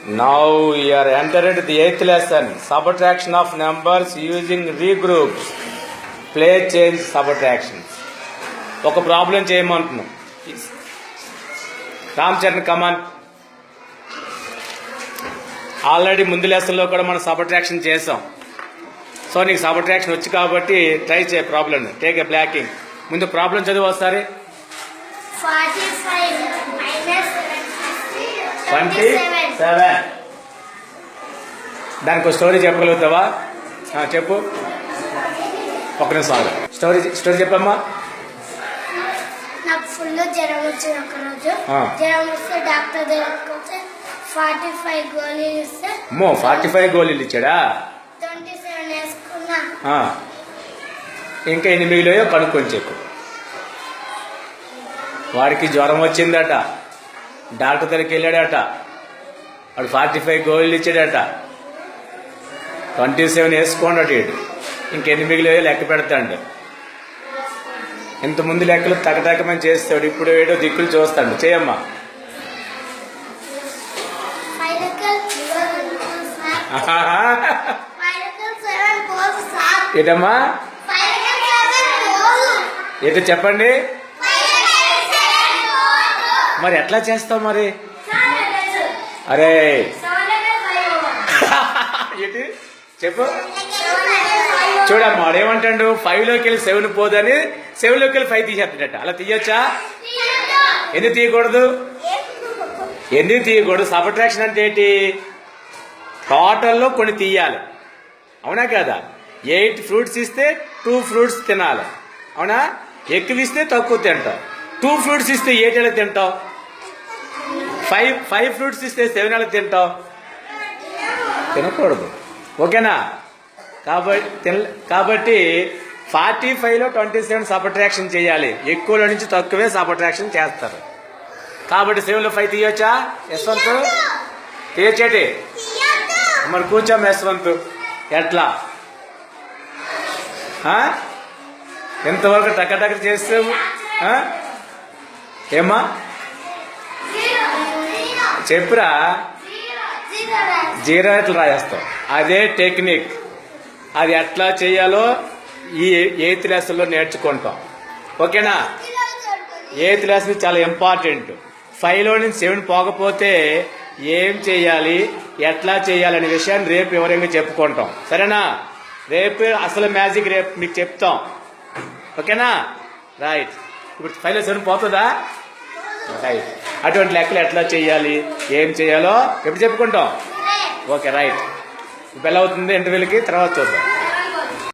Now Now we the eighth the eighth lesson, of numbers using using regroups. Play change subtractions. ఒక problem చేయమంటున్నాం Ram Charan come on already ముందు లెసన్లో కూడా మనం సబట్రాక్షన్ చేసాం so నీకు సబట్రాక్షన్ వచ్చి కాబట్టి ట్రై చేయ ప్రాబ్లం టేక్ ఎ బ్లాకింగ్ ముందు ప్రాబ్లం చదివి వస్తారే ట్వంటీ సెవెన్ దానికి ఒక స్టోరీ చెప్పగలుగుతావా? చెప్పు. ఒక నిమిషం ఆగు. స్టోరీ స్టోరీ చెప్పమ్మా. నాకు ఫుల్ జ్వరం వచ్చింది ఒక రోజు ఆ. జ్వరం వస్తే డాక్టర్ దగ్గరికి వస్తే ఫార్టీ ఫైవ్ గోళీలు ఇస్తే అమ్మో ఫార్టీ ఫైవ్ గోళీలు ఇచ్చాడా? ట్వంటీ సెవెన్ వేసుకున్నా. ఇంకా ఎన్ని మిగిలియో కనుక్కొని చెప్పు. వాడికి జ్వరం వచ్చిందట. డాక్టర్ దగ్గరికి వెళ్ళాడట. వాడు ఫార్టీ ఫైవ్ గోళీలు ఇచ్చాడట. ట్వంటీ సెవెన్ వేసుకోండి వీడు ఇంకెన్ని మిగిలియో లెక్క పెడతాడు. ఇంత ముందు లెక్కలు తగతగమని చేస్తాడు. ఇప్పుడు ఏడో దిక్కులు చూస్తాడు. చేయమ్మా. ఏటమ్మా? ఏదో చెప్పండి ఫైవ్ లెక్కలు సెవెన్ ఫోర్ మరి ఎట్లా చేస్తావు మరి? అరే. ఏంటి? చెప్పు. చూడమ్మా వాడేమంటాడు? ఫైవ్లోకి వెళ్ళి సెవెన్ పోదని సెవెన్లోకి వెళ్ళి ఫైవ్ తీసేస్తాడట. అలా తీయొచ్చా? ఎందుకు తీయకూడదు? ఎందుకు తీయకూడదు? సబ్ట్రాక్షన్ అంటే ఏంటి? టోటల్లో కొన్ని తీయాలి. అవునా కదా? ఎయిట్ ఫ్రూట్స్ ఇస్తే టూ ఫ్రూట్స్ తినాలి. అవునా? ఎక్కువ ఇస్తే తక్కువ తింటావు. టూ ఫ్రూట్స్ ఇస్తే ఎయిట్ తింటావు? ఫైవ్ ఫైవ్ ఫ్రూట్స్ ఇస్తే సెవెన్ ఎలా తింటావు? తినకూడదు. ఓకేనా? కాబట్టి తిన- కాబట్టి ఫార్టీ ఫైవ్లో ట్వంటీ సెవెన్ సబట్రాక్షన్ చేయాలి. ఎక్కువలో నుంచి తక్కువే సబట్రాక్షన్ చేస్తారు. కాబట్టి సెవెన్లో ఫైవ్ తీయొచ్చా? యశ్వంత్? తీయచ్చేటి? మరి కూర్చోం యశ్వంత్. ఎట్లా? ఎంతవరకు టక్క టక్క చేస్తావు ఏమా చెప్పురా? జీరో ఎట్లా రాయేస్తాం అదే టెక్నిక్. అది ఎట్లా చేయాలో ఈ ఎయిత్ లెసన్లో నేర్చుకుంటాం. ఓకేనా? ఎయిత్ లెసన్ చాలా ఇంపార్టెంట్. ఫైవ్లో నుంచి సెవెన్ పోకపోతే ఏం చేయాలి? ఎట్లా చేయాలి అనే విషయాన్ని రేపు వివరంగా చెప్పుకుంటాం. సరేనా? రేపు అసలు మ్యాజిక్ రేపు మీకు చెప్తాం. ఓకేనా? రైట్. ఇప్పుడు ఫైవ్లో సెవెన్ పోతుందా? రైట్ అటువంటి లెక్కలు ఎట్లా చేయాలి? ఏం చేయాలో? ఎప్పుడు చెప్పుకుంటాం? Okay right. బెల్ అవుతుంది ఇంటర్వ్యూలకి తర్వాత చూద్దాం.